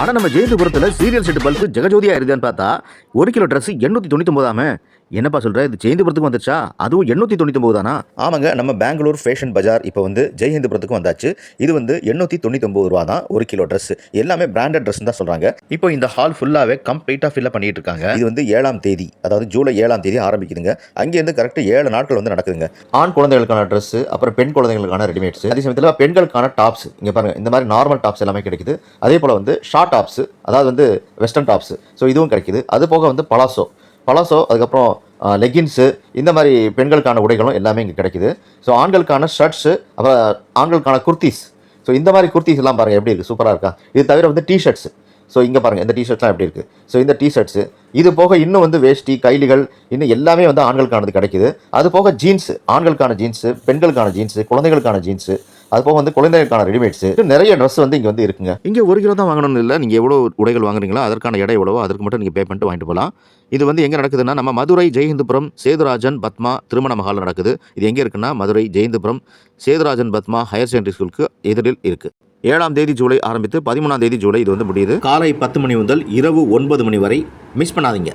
ஆனால் நம்ம ஜெயந்தபுரத்தில் சீரியல் செட்டு பல்ப் ஜெகஜோதியாக இருக்குதுன்னு பார்த்தா ஒரு கிலோ ட்ரெஸ் எண்ணூற்றி தொண்ணூத்தி என்னப்பா சொல்ற? இது ஜெயந்தபுரத்துக்கு வந்துச்சா அதுவும் எண்ணூத்தி தொண்ணூத்தி ஒன்பது தானா ஆமாங்க நம்ம பெங்களூர் ஃபேஷன் பஜார் இப்போ வந்து ஜெயஹிந்தபுரத்துக்கு வந்தாச்சு. இது வந்து எண்ணூத்தி தொண்ணூத்தி ஒன்பது ரூபா தான் ஒரு கிலோ ட்ரெஸ் எல்லாமே பிராண்டட் ட்ரெஸ் தான் சொல்றாங்க. இப்போ இந்த ஹால் ஃபுல்லாவே கம்ப்ளீட்டா ஃபில்லப் பண்ணிட்டு இருக்காங்க. இது வந்து ஏழாம் தேதி அதாவது ஜூலை ஏழாம் தேதி ஆரம்பிக்குதுங்க. அங்கேருந்து கரெக்டாக ஏழு நாட்கள் வந்து நடக்குதுங்க. ஆண் குழந்தைகளுக்கான ட்ரெஸ் அப்புறம் பெண் குழந்தைகளுக்கான ரெடிமேட்ஸ் அதே சமயத்தில் பெண்களுக்கான டாப்ஸ் இங்கே பாருங்க இந்த மாதிரி நார்மல் டாப்ஸ் எல்லாமே கிடைக்குது. அதே போல் வந்து ஷார்ட் டாப்ஸு அதாவது வந்து வெஸ்டர்ன் டாப்ஸு ஸோ இதுவும் கிடைக்குது. அது போக வந்து பலாசோ பலாசோ அதுக்கப்புறம் லெகின்ஸு இந்த மாதிரி பெண்களுக்கான உடைகளும் எல்லாமே இங்கே கிடைக்கிது. ஸோ ஆண்களுக்கான ஷர்ட்ஸு அப்புறம் ஆண்களுக்கான குர்த்திஸ் ஸோ இந்த மாதிரி குர்த்திஸ் எல்லாம் பாருங்கள் எப்படி இருக்குது சூப்பராக இருக்கா? இது தவிர வந்து டிஷர்ட்ஸ் ஸோ இங்கே பாருங்கள் இந்த டிஷர்ட்ஸ்லாம் எப்படி இருக்குது ஸோ இந்த டிஷர்ட்ஸு இது போக இன்னும் வந்து வேஷ்டி கைலிகள் இன்னும் எல்லாமே வந்து ஆண்களுக்கானது கிடைக்கிது. அது போக ஜீன்ஸு ஆண்களுக்கான ஜீன்ஸு பெண்களுக்கான ஜீன்ஸு குழந்தைகளுக்கான ஜீன்ஸு அது போக வந்து குழந்தைகளுக்கான ரெடிமேட்ஸு நிறைய ட்ரெஸ் வந்து இங்கே வந்து இருக்குங்க. இங்கே ஒரு கிலோ தான் வாங்கணும்னு இல்லை. நீங்கள் எவ்வளோ உடைகள் வாங்குறீங்களோ அதற்கான எடை எவ்வளவோ அதற்கு மட்டும் நீங்கள் பே பண்ணிட்டு வாங்கிட்டு போகலாம் இது வந்து எங்கே நடக்குதுன்னா நம்ம மதுரை ஜெயஹிந்துபுரம் சேதுராஜன் பத்மா திருமண மஹால் நடக்குது. இது எங்கே இருக்குன்னா மதுரை ஜெயஹிந்துபுரம் சேதுராஜன் பத்மா ஹையர் செகண்டரி ஸ்கூலுக்கு எதிரில் இருக்கு. ஏழாம் தேதி ஜூலை ஆரம்பித்து பதிமூணாம் தேதி ஜூலை இது வந்து முடியுது. காலை பத்து மணி முதல் இரவு ஒன்பது மணி வரை மிஸ் பண்ணாதீங்க.